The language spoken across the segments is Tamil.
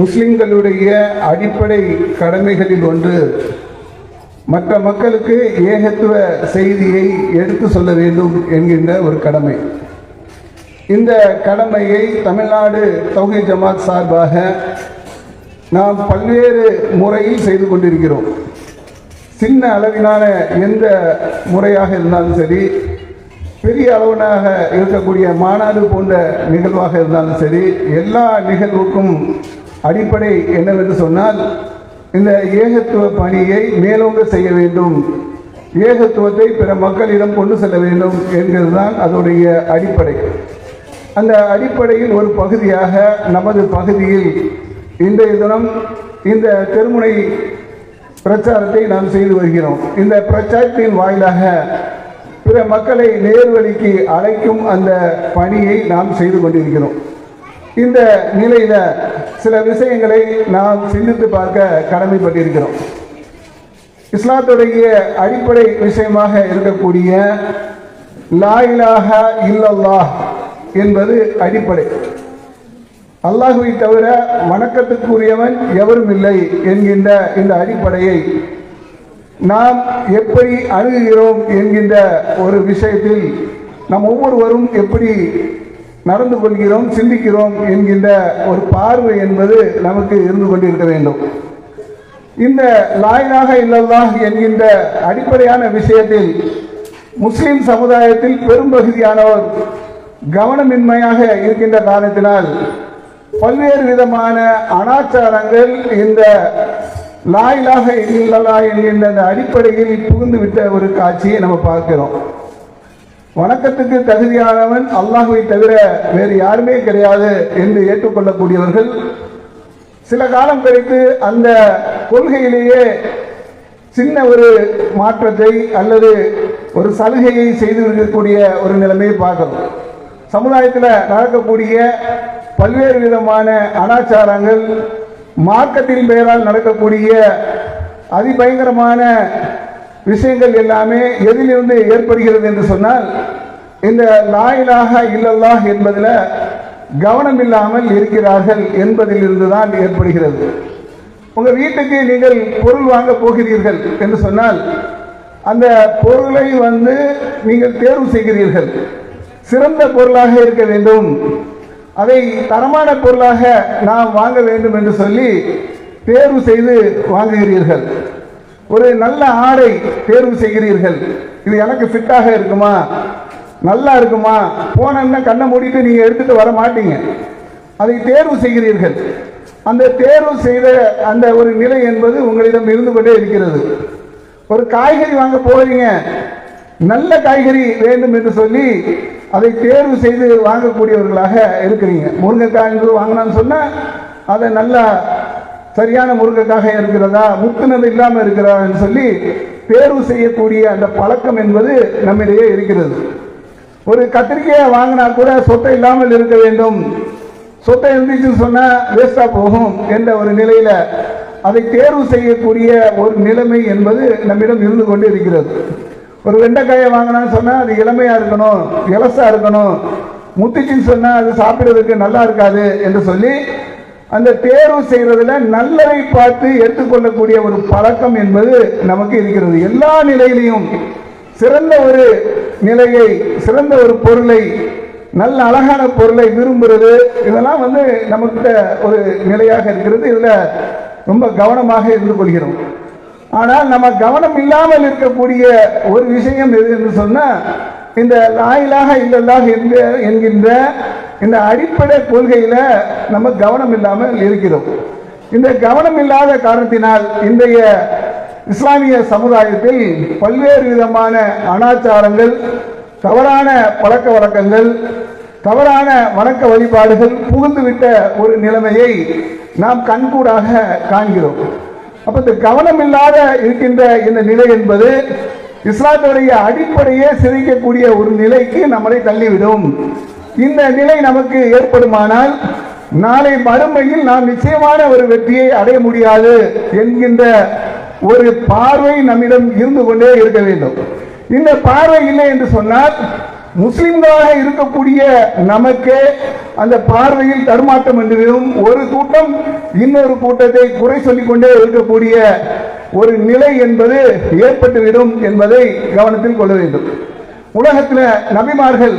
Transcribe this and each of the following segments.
முஸ்லிம்களுடைய அடிப்படை கடமைகளில் ஒன்று மற்ற மக்களுக்கு ஏகத்துவ செய்தியை எடுத்து சொல்ல வேண்டும் என்கின்ற ஒரு கடமை. இந்த கடமையை தமிழ்நாடு தௌஹி ஜமாத் சார்பாக நாம் பல்வேறு முறையில் செய்து கொண்டிருக்கிறோம். சின்ன அளவிலான எந்த முறையாக இருந்தாலும் சரி பெரிய அளவனாக இருக்கக்கூடிய மாநாடு போன்ற நிகழ்வாக இருந்தாலும் சரி எல்லா நிகழ்வுக்கும் அடிப்படை என்னவென்று சொன்னால் இந்த ஏகத்துவ பணியை மேலோங்க செய்ய வேண்டும். ஏகத்துவத்தை பிற மக்களிடம் கொண்டு செல்ல வேண்டும் என்கிறதுதான் அதோடைய அடிப்படை. அந்த அடிப்படையில் ஒரு பகுதியாக நமது பகுதியில் இன்றைய தினம் இந்த தெருமுனை பிரச்சாரத்தை நாம் செய்து வருகிறோம். இந்த பிரச்சாரத்தின் வாயிலாக பிற மக்களை நேர்வழிக்கு அழைக்கும் அந்த பணியை நாம் செய்து கொண்டிருக்கிறோம். இந்த நிலையில சில விஷயங்களை நாம் சிந்தித்து பார்க்க கடமைப்பட்டிருக்கிறோம். இஸ்லாத்துடைய அடிப்படை விஷயமாக இருக்கக்கூடிய லாயிலாக இல்லல்லா இல்லல்லாஹ் என்பது அடிப்படை. அல்லாஹுவை தவிர வணக்கத்துக்குரியவன் எவரும் இல்லை என்கின்ற இந்த அடிப்படையை நாம் எப்படி அணுகுகிறோம் என்கின்ற ஒரு விஷயத்தில் நாம் ஒவ்வொருவரும் எப்படி நடந்து கொள்கிறோம் சிந்திக்கிறோம் என்கின்ற ஒரு பார்வை என்பது நமக்கு இருந்து கொண்டிருக்க வேண்டும். இந்த லாயிலாக இல்லல்லா என்கின்ற அடிப்படையான விஷயத்தில் முஸ்லிம் சமுதாயத்தில் பெரும்பகுதியானவர் கவனமின்மையாக இருக்கின்ற காரணத்தினால் பல்வேறு விதமான அனாச்சாரங்கள் இந்த லாயிலாக இல்லலா என்கின்ற அந்த அடிப்படையில் புகுந்து விட்ட ஒரு காட்சியை நம்ம பார்க்கிறோம். வணக்கத்துக்கு தகுதியானவன் அல்லாஹுவை தவிர வேறு யாருமே கிடையாது என்று ஏற்றுக்கொள்ளக்கூடியவர்கள். சில காலம் கழித்து அந்த கொள்கையிலேயே சின்ன ஒரு மாற்றத்தை அல்லது ஒரு சலுகையை செய்து இருக்கக்கூடிய ஒரு நிலைமையை பார்க்கிறோம். சமுதாயத்தில் நடக்கக்கூடிய பல்வேறு விதமான அனாச்சாரங்கள் மார்க்கத்தின் பெயரால் நடக்கக்கூடிய அதிபயங்கரமான விஷயங்கள் எல்லாமே எதிலிருந்து ஏற்படுகிறது என்று சொன்னால் இந்த லாயிலாக இல்லல்லா என்பதில் கவனம் இல்லாமல் இருக்கிறார்கள் என்பதிலிருந்து தான் ஏற்படுகிறது. உங்கள் வீட்டுக்கு நீங்கள் பொருள் வாங்க போகிறீர்கள் என்று சொன்னால் அந்த பொருளை வந்து நீங்கள் தேர்வு செய்கிறீர்கள். சிறந்த பொருளாக இருக்க வேண்டும். அதை தரமான பொருளாக நாம் வாங்க வேண்டும் என்று சொல்லி தேர்வு செய்து வாங்குகிறீர்கள். ஒரு நல்ல ஆடை தேர்வு செய்கிறீர்கள். இது எனக்கு ஃபிட்டாக இருக்குமா? நல்லா இருக்குமா? போனேன்னா கண்ணை மூடிட்டு நீங்கள் எடுத்துகிட்டு வர மாட்டீங்க. அதை தேர்வு செய்கிறீர்கள். அந்த தேர்வு செய்த அந்த ஒரு நிலை என்பது உங்களிடம் இருந்து கொண்டே இருக்கிறது. ஒரு காய்கறி வாங்க போகிறீங்க நல்ல காய்கறி வேண்டும் என்று சொல்லி அதை தேர்வு செய்து வாங்கக்கூடியவர்களாக இருக்கிறீங்க. முருங்கைக்காய் என்று வாங்கினான்னு சொன்னால் அதை நல்லா சரியான முருங்கைக்காக இருக்கிறதா? முத்துனது இல்லாமல் இருக்கிறதான்னு சொல்லி தேர்வு செய்யக்கூடிய அந்த பழக்கம் என்பது நம்மிடையே இருக்கிறது. ஒரு கத்திரிக்கையை வாங்கினா கூட சொத்தை இல்லாமல் இருக்க வேண்டும். சொத்தை இருந்துச்சுன்னு சொன்னால் வேஸ்டாக போகும் என்ற ஒரு நிலையில் அதை தேர்வு செய்யக்கூடிய ஒரு நிலைமை என்பது நம்மிடம் இருந்து கொண்டு இருக்கிறது. ஒரு வெண்டைக்காயை வாங்கினான்னு சொன்னால் அது இளமையாக இருக்கணும் இலசாக இருக்கணும். முத்துச்சின்னு சொன்னால் அது சாப்பிட்றதுக்கு நல்லா இருக்காது என்று சொல்லி அந்த தேர்வு செய்யறதுல நல்லதை பார்த்து எடுத்துக்கொள்ளக்கூடிய ஒரு பழக்கம் என்பது நமக்கு இருக்கிறது. எல்லா நிலையிலையும் சிறந்த ஒரு நிலையை சிறந்த ஒரு பொருளை நல்ல அழகான பொருளை விரும்புறது இதெல்லாம் வந்து நமக்கிட்ட ஒரு நிலையாக இருக்கிறது. இதுல ரொம்ப கவனமாக இருந்து கொள்கிறோம். ஆனால் நம்ம கவனம் இல்லாமல் இருக்கக்கூடிய ஒரு விஷயம் எது என்று சொன்னா இந்த லாயிலாக இல்லல்லாக என்கின்ற இந்த அடிப்படை கொள்கையில நம்ம கவனம் இல்லாமல் இருக்கிறோம். இந்த கவனம் இல்லாத காரணத்தினால் இன்றைய இஸ்லாமிய சமுதாயத்தில் பல்வேறு விதமான அனாச்சாரங்கள் தவறான பழக்க வழக்கங்கள் தவறான வணக்க வழிபாடுகள் புகுந்துவிட்ட ஒரு நிலைமையை நாம் கண்கூடாக காண்கிறோம். அப்ப இந்த கவனம் இல்லாத இருக்கின்ற இந்த நிலை என்பது இஸ்லாத்துடைய அடிப்படையே சிதைக்கக்கூடிய ஒரு நிலைக்கு நம்மளை தள்ளிவிடும். இந்த நிலை நமக்கு ஏற்படுமானால் நாளை மறுமையில் நாம் நிச்சயமான ஒரு வெற்றியை அடைய முடியாது என்கின்ற ஒரு பார்வை நம்மிடம் இருந்து கொண்டே இருக்க வேண்டும். இந்த பார்வை இல்லை என்று சொன்னால் முஸ்லிம்களாக இருக்கக்கூடிய நமக்கு அந்த பார்வையில் தடுமாற்றம் என்றும் ஒரு கூட்டம் இன்னொரு கூட்டத்தை குறை சொல்லிக் கொண்டே இருக்கக்கூடிய ஒரு நிலை என்பது ஏற்பட்டுவிடும் என்பதை கவனத்தில் கொள்ள வேண்டும். உலகத்தில் நபிமார்கள்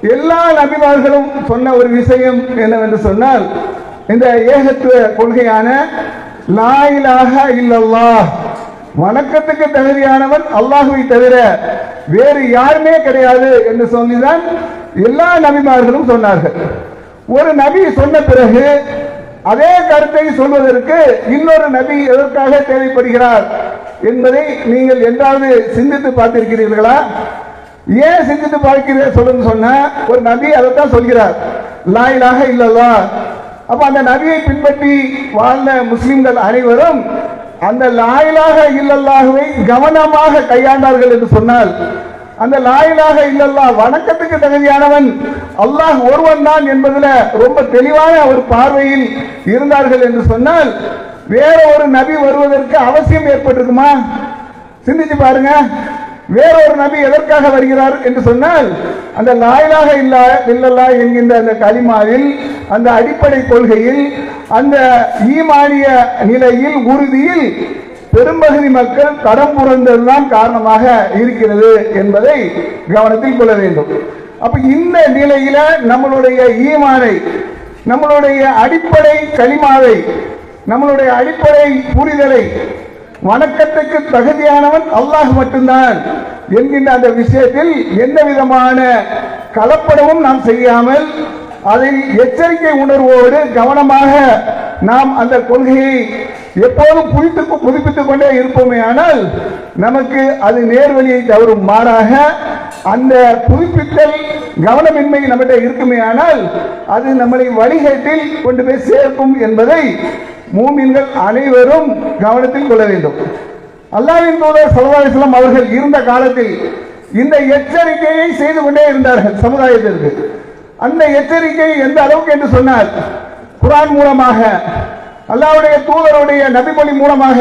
எல்லா நபிமார்களும் சொன்ன ஒரு விஷயம் என்னவென்று சொன்னால் இந்த ஏகத்துவ கொள்கையான லாயிலாக இல்லவா வணக்கத்துக்கு தகுதியானவன் அல்லாஹுவை தவிர வேறு யாருமே கிடையாது என்று சொல்லிதான் எல்லா நபிமார்களும் சொன்னார்கள். ஒரு நபி சொன்ன பிறகு அதே கருத்தை சொல்வதற்கு இன்னொரு நபி எதற்காக தேவைப்படுகிறார் என்பதை நீங்கள் என்றாவது சிந்தித்து பார்த்திருக்கிறீர்களா? ஏன் சிந்தித்து பார்க்கிற சொல்லுங்க சொன்ன ஒரு நபி அதைத்தான் சொல்கிறார். லாயிலாக இல்லல்லா அப்ப அந்த நபியை பின்பற்றி வாழ்ந்த முஸ்லிம்கள் அனைவரும் அந்த லாயிலாக இல்லல்லாகவே கவனமாக கையாண்டார்கள் என்று சொன்னால் அந்த லாயிலாக இல்லல்லா வணக்கத்துக்கு தகுதியானவன் அல்லாஹ் ஒருவன் தான் என்பதுல ரொம்ப தெளிவான ஒரு பார்வையில் இருந்தார்கள் என்று சொன்னால் வேற ஒரு நபி வருவதற்கு அவசியம் ஏற்பட்டிருக்குமா? சிந்திச்சு பாருங்க. வேறொரு நபி எதற்காக வருகிறார் என்று சொன்னால் அந்த லாயிலாக இல்லா இல்லல்லா என்கின்ற அந்த களிமாவில் அந்த அடிப்படை கொள்கையில் அந்த ஈமானிய நிலையில் உறுதியில் பெரும்பகுதி மக்கள் தடம் புரந்ததுதான் காரணமாக இருக்கிறது என்பதை கவனத்தில் கொள்ள வேண்டும். அப்ப இந்த நிலையில நம்மளுடைய ஈமானை நம்மளுடைய அடிப்படை களிமாவை நம்மளுடைய அடிப்படை புரிதலை வணக்கத்துக்கு தகுதியானவன் அல்லாஹ் மட்டும்தான். என்கின்ற அந்த விஷயத்தில் எந்த விதமான கலப்படமும் நாம் செய்யாமல் அதை எச்சரிக்கை உணர்வோடு கவனமாக நாம் அந்த கொள்கையை எப்போதும் புதுப்பித்து புதுப்பித்துக் கொண்டே இருப்போமே ஆனால் நமக்கு அது நேர்வழியை தவறும் மாறாக அந்த புதுப்பித்தல் கவனமின்மை நம்மகிட்ட இருக்குமே ஆனால் அது நம்மளை வழிகேட்டில் கொண்டு போய் சேர்க்கும் என்பதை மூமின்கள் அனைவரும் கவனத்தில் கொள்ள வேண்டும். அல்லாவின் தூதர் சல்லாஹிஸ்லாம் அவர்கள் இருந்த காலத்தில் இந்த எச்சரிக்கையை செய்து கொண்டே இருந்தார்கள் சமுதாயத்திற்கு. அந்த எச்சரிக்கை எந்த அளவுக்கு என்று சொன்னால் குரான் மூலமாக அல்லாவுடைய தூதருடைய நபிமொழி மூலமாக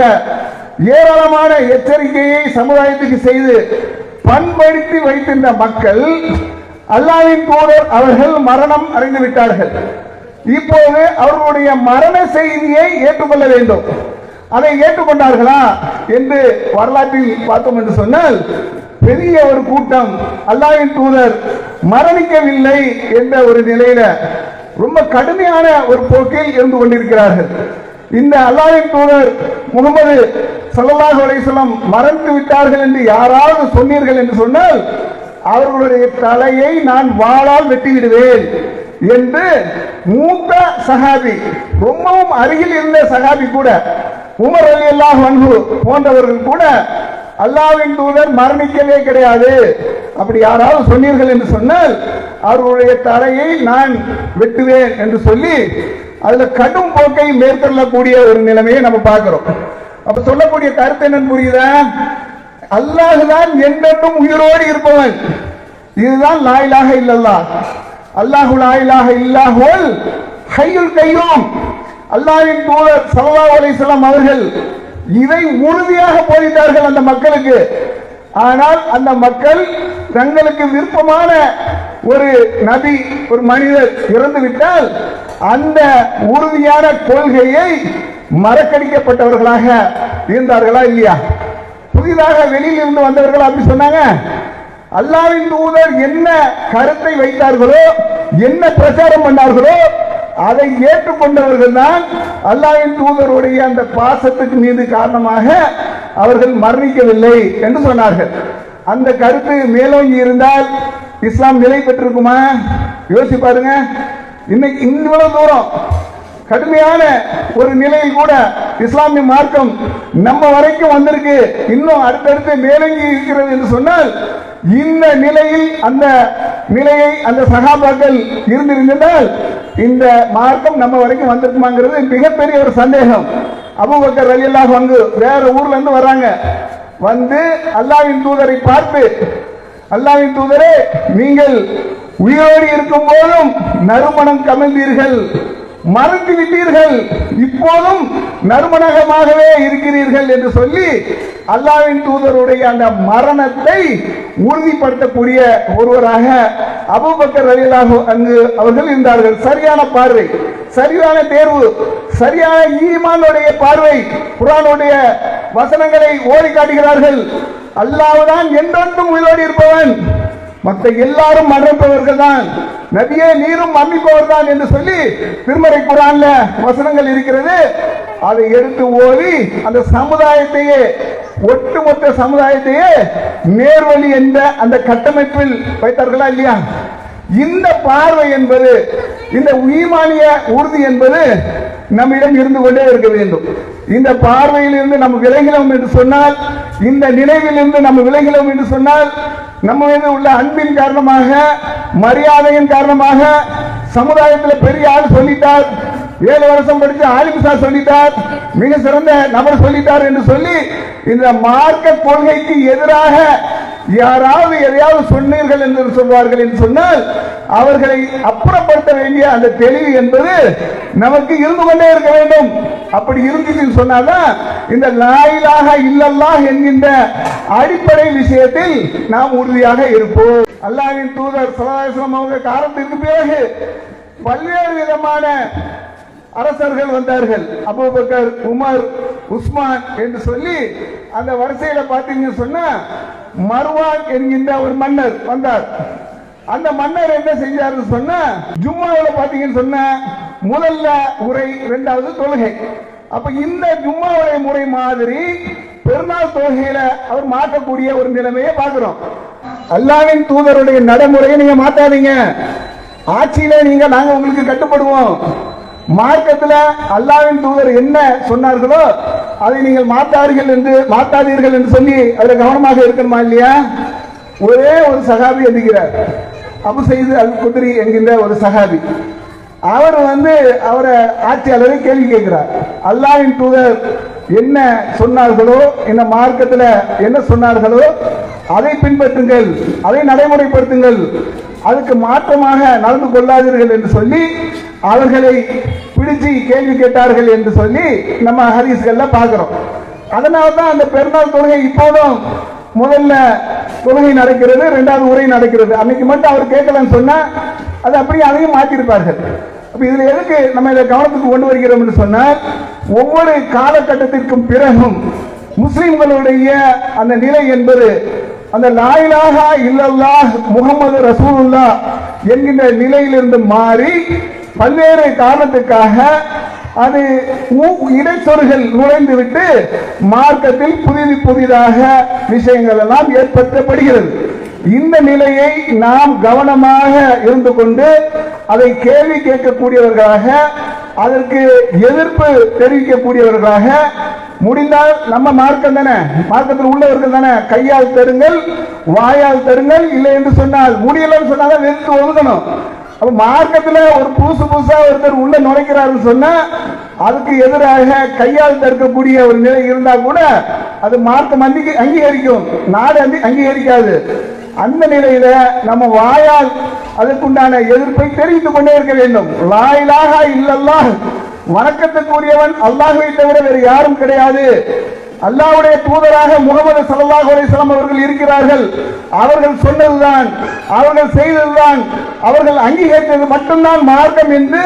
ஏராளமான எச்சரிக்கையை சமுதாயத்துக்கு செய்து பண்படுத்தி வைத்திருந்த மக்கள் அல்லாவின் தூதர் அவர்கள் மரணம் அடைந்து விட்டார்கள். இப்போது அவர்களுடைய மரண செய்தியை ஏற்றுக்கொள்ள வேண்டும். அதை ஏற்றுக்கொண்டார்களா என்று வரலாற்றில் பார்த்தோம் என்று சொன்னால் பெரிய ஒரு கூட்டம் அல்லாவின் தூதர் மரணிக்கவில்லை என்ற ஒரு நிலையில ரொம்ப கடுமையான ஒரு போக்கில் இருந்து கொண்டிருக்கிறார்கள். இந்த அல்லாவின் தூதர் முகமது சல்லாஹ் அலைஹிஸ்ஸலாம் மறந்து விட்டார்கள் என்று யாராவது சொன்னீர்கள் என்று சொன்னால் அவர்களுடைய தலையை நான் வாழால் வெட்டிவிடுவேன். என்று மூத்த சகாபி ரொம்பவும் அருகில் இருந்த சகாபி கூட உமர் அலி அல்லாஹ் வன்ஹு போன்றவர்கள் கூட அல்லாவின் தூதர் மரணிக்கவே கிடையாது. அப்படி யாராவது சொன்னீர்கள் என்று சொன்னால் அவர்களுடைய தலையை நான் வெட்டுவேன் என்று சொல்லி அதுல கடும் போக்கை மேற்கொள்ளக்கூடிய ஒரு நிலைமையை நம்ம பார்க்கிறோம். அப்ப சொல்லக்கூடிய கருத்து என்னன்னு புரியுதா? அல்லாஹுதான் என்றென்றும் உயிரோடு இருப்பவன். இதுதான் லாயிலாக இல்லல்லா. அல்லாஹுல் லாயிலாக இல்லாஹோல் ஹையுல் கையோம். அல்லாஹின் தூதர் சல்லா அலிஸ்லாம் அவர்கள் இதை உறுதியாக போதித்தார்கள் அந்த மக்களுக்கு. ஆனால் அந்த மக்கள் தங்களுக்கு விருப்பமான ஒரு நபி ஒரு மனிதர் இறந்து விட்டால் அந்த உறுதியான கொள்கையை மறக்கடிக்கப்பட்டவர்களாக இருந்தார்களா இல்லையா? புதிதாக வெளியில் இருந்து வந்தவர்கள் அப்படி சொன்னாங்க. அல்லாவின் தூதர் என்ன கருத்தை வைத்தார்களோ என்ன பிரச்சாரம் பண்ணார்களோ அதை ஏற்றுக்கொண்டவர்கள் தான் அல்லாவின் தூதருடைய அந்த பாசத்துக்கு மீது காரணமாக அவர்கள் மரணிக்கவில்லை என்று சொன்னார்கள். அந்த கருத்து மேலோங்கி இருந்தால் இஸ்லாம் நிலை பெற்றிருக்குமா? யோசிச்சு பாருங்க. இன்னைக்கு இவ்வளவு தூரம் கடுமையான ஒரு நிலையில் கூட இஸ்லாமிய மார்க்கம் நம்ம வரைக்கும் வந்திருக்கு. இன்னும் அடுத்தடுத்து மேலங்கி இருக்கிறது என்று சொன்னால் இந்த நிலையில் அந்த நிலையை அந்த சகாபாக்கள் இருந்திருந்தால் இந்த மார்க்கம் நம்ம வரைக்கும் வந்திருக்குமாங்கிறது மிகப்பெரிய ஒரு சந்தேகம். அபூபக்கர் ரலியல்லாஹு வந்து வேற ஊர்ல இருந்து வர்றாங்க வந்து அல்லாவின் தூதரை பார்த்து அல்லாவின் தூதரே நீங்கள் உயிரோடு இருக்கும் போதும் நறுமணம் கமழ்ந்தீர்கள் மறந்து விட்டீர்கள் இப்போதும் நறுமணகமாகவே இருக்கிறீர்கள் என்று சொல்லி அல்லாவின் தூதருடைய அந்த மரணத்தை உறுதிப்படுத்தக்கூடிய ஒருவராக அபுபக்கர் ரலியல்லாஹு அங்கு அவர்கள் இருந்தார்கள். சரியான பார்வை சரியான தேர்வு சரியான ஈமானுடைய பார்வை குரானுடைய வசனங்களை ஓடி காட்டுகிறார்கள். அல்லாவுதான் என்றென்றும் உயிரோடு இருப்பவன். மற்ற எல்லாரும் மன்னிப்பவர்கள் தான். நபியே நீரும் மன்னிப்பவர் தான் என்று சொல்லி திருமறை குரான்ல வசனங்கள் இருக்கிறது. அதை எடுத்து ஓதி அந்த சமுதாயத்தையே ஒட்டுமொத்த சமுதாயத்தையே நேர்வழி என்ற அந்த கட்டமைப்பில் வைத்தார்களா இல்லையா? இந்த பார்வை என்பது இந்த உயிர்மானிய உறுதி என்பது நம்மிடம் இருந்து கொண்டே இருக்க வேண்டும். இந்த பார்வையில் இருந்து நம்ம விலகினோம் என்று சொன்னால் இந்த நினைவில் இருந்து நம்ம விலகினோம் என்று சொன்னால் நம்ம மீது உள்ள அன்பின் காரணமாக மரியாதையின் காரணமாக சமுதாயத்தில் பெரிய ஆள் சொல்லிட்டால் ஏழு வருஷம் படிச்சு ஆலிம்சா சொல்லிட்டார். மிக சிறந்த நபர் சொல்லிட்டார் என்று சொல்லி இந்த மார்க்க கொள்கைக்கு எதிராக யாராவது எதையாவது சொன்னீர்கள் என்று சொல்வார்கள் என்று சொன்னால் அவர்களை அப்புறப்படுத்த வேண்டிய அந்த தெளிவு என்பது நமக்கு இருந்து கொண்டே இருக்க வேண்டும். அப்படி இருந்துச்சுன்னு சொன்னாதான் இந்த லாயிலாக இல்லல்லா என்கின்ற அடிப்படை விஷயத்தில் நாம் உறுதியாக இருப்போம். அல்லாஹ்வின் தூதர் சலாஹம் அவங்க காலத்திற்கு பிறகு பல்வேறு விதமான அரசர்கள் வந்தார்கள். அபுபக்கர் உமர் உஸ்மான் என்று சொல்லி அந்த வரிசையில பார்த்தீங்கன்னு சொன்னா மர்வான் என்கின்ற ஒரு மன்னர் வந்தார். அந்த மன்னர் என்ன செஞ்சாருன்னு சொன்னா ஜும்மாவில் பார்த்தீங்கன்னு சொன்னா முதல்ல உரை இரண்டாவது தொழுகை. அப்ப இந்த ஜும்மாவுடைய முறை மாதிரி பெருநாள் தொழுகையில அவர் மாற்றக்கூடிய ஒரு நிலைமையை பார்க்கிறோம். அல்லாவின் தூதருடைய நடைமுறையை நீங்க மாத்தாதீங்க. ஆட்சியில நீங்க நாங்க உங்களுக்கு கட்டுப்படுவோம். மார்க்கத்தில் அல்லாவின் தூதர் என்ன சொன்னார்களோ அதை நீங்கள் மாத்தார்கள் என்று மாத்தாதீர்கள் என்று சொல்லி அதில் கவனமாக இருக்கணுமா இல்லையா? ஒரே ஒரு சகாபி என்கிறார். அபு செய்து அல் குதிரி என்கின்ற ஒரு சகாபி. அவர் வந்து அவரை ஆட்சியாளரை கேள்வி கேட்கிறார். அல்லாவின் தூதர் என்ன சொன்னார்களோ இந்த மார்க்கத்தில் என்ன சொன்னார்களோ அதை பின்பற்றுங்கள் அதை நடைமுறைப்படுத்துங்கள் அதுக்கு மாற்றமாக நடந்து கொள்ளாதீர்கள் என்று சொல்லி அவர்களை பிடிச்சு கேள்வி கேட்டார்கள் என்று சொல்லி நம்ம ஹரிஸ்கள்ல பார்க்கிறோம். அதனால தான் அந்த பெருநாள் தொழுகை இப்போதும் முதல்ல தொழுகை நடக்கிறது ரெண்டாவது உரை நடக்கிறது. அன்னைக்கு மட்டும் அவர் கேட்கலன்னு சொன்னா அது அப்படியே அதையும் மாற்றிருப்பார்கள் அப்ப இதுல எதுக்கு நம்ம இதை கவனத்துக்கு கொண்டு வருகிறோம் என்று சொன்னால் ஒவ்வொரு காலகட்டத்திற்கும் பிறகும் முஸ்லிம்களுடைய அந்த நிலை என்பது அந்த லாயிலாக இல்லல்லாஹ் முகமது ரசூலுல்லா என்கின்ற நிலையிலிருந்து மாறி பல்வேறு காரணத்துக்காக அது இடைச்சொருகள் நுழைந்துவிட்டு மார்க்கத்தில் புதிது புதிதாக விஷயங்கள் எல்லாம் ஏற்படுத்தப்படுகிறது. இந்த நிலையை நாம் கவனமாக இருந்து கொண்டு அதை கேள்வி கேட்கக்கூடியவர்களாக அதற்கு எதிர்ப்பு தெரிவிக்கக்கூடியவர்களாக முடிந்தால் நம்ம மார்க்கம் தானே? மார்க்கத்தில் உள்ளவர்கள் தானே? கையால் தருங்கள் வாயால் தருங்கள் இல்லை என்று சொன்னால் முடியலன்னு சொன்னாதான் வெறுத்து ஒதுக்கணும் அப்ப மார்க்கத்துல ஒரு புதுசு புதுசா ஒருத்தர் உள்ள நுழைக்கிறாருன்னு சொன்னா அதுக்கு எதிராக கையால் தடுக்கக்கூடிய ஒரு நிலை இருந்தா கூட அது மார்க்கம் அங்கீ- அங்கீகரிக்கும். நாடு அங்கீகரிக்காது. அந்த நிலையில நம்ம வாயால் அதற்குண்டான எதிர்ப்பை தெரிவித்துக் கொண்டே இருக்க வேண்டும். வாயிலாக இல்லல்லாம் வணக்கத்துக்குரியவன் அல்லாஹுவை தவிர வேறு யாரும் கிடையாது. அல்லாவுடைய தூதராக முகமது சல்லாஹ் அலிஸ்லாம் அவர்கள் இருக்கிறார்கள். அவர்கள் சொன்னதுதான் அவர்கள் செய்ததுதான் அவர்கள் அங்கீகரித்தது மட்டும்தான் மார்க்கம் என்று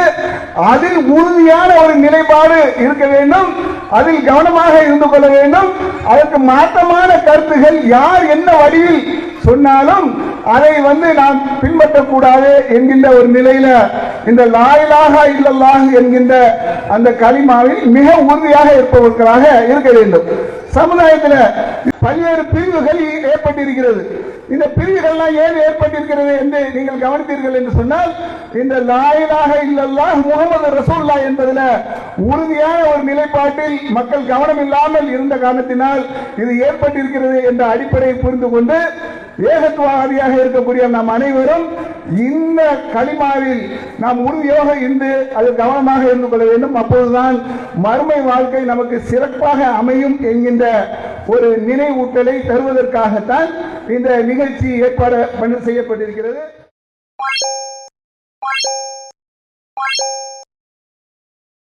அதில் உறுதியான ஒரு நிலைப்பாடு இருக்க வேண்டும். அதில் கவனமாக இருந்து கொள்ள வேண்டும். அதற்கு மாற்றமான கருத்துகள் யார் என்ன வடிவில் சொன்னாலும் அதை வந்து நாம் பின்பற்றக்கூடாது என்கின்ற ஒரு நிலையில இந்த லாயிலாக இல்லல்லாக என்கின்ற அந்த களிமாவில் மிக உறுதியாக இருப்பவர்களாக இருக்க வேண்டும். சமுதாயத்தில் பல்வேறு பிரிவுகள் ஏற்பட்டிருக்கிறது. இந்த பிரிவுகள்லாம் ஏன் ஏற்பட்டிருக்கிறது என்று நீங்கள் கவனித்தீர்கள் என்று சொன்னால் இந்த லாயிலாக இல்லல்லாஹ் முகமது ரசூல்லா என்பதில் உறுதியான ஒரு நிலைப்பாட்டில் மக்கள் கவனம் இல்லாமல் இருந்த காரணத்தினால் இது ஏற்பட்டிருக்கிறது என்ற அடிப்படையை புரிந்து கொண்டு ஏகத்துவாதியாக இருக்கக்கூடிய நாம் அனைவரும் இந்த களிமாவில் நாம் உறுதியாக இருந்து அதில் கவனமாக இருந்து கொள்ள வேண்டும். அப்போதுதான் மறுமை வாழ்க்கை நமக்கு சிறப்பாக அமையும் என்கின்ற ஒரு நினைவூட்டலை தருவதற்காகத்தான் இந்த நிகழ்ச்சி ஏற்பாடு பண்ண செய்யப்பட்டிருக்கிறது.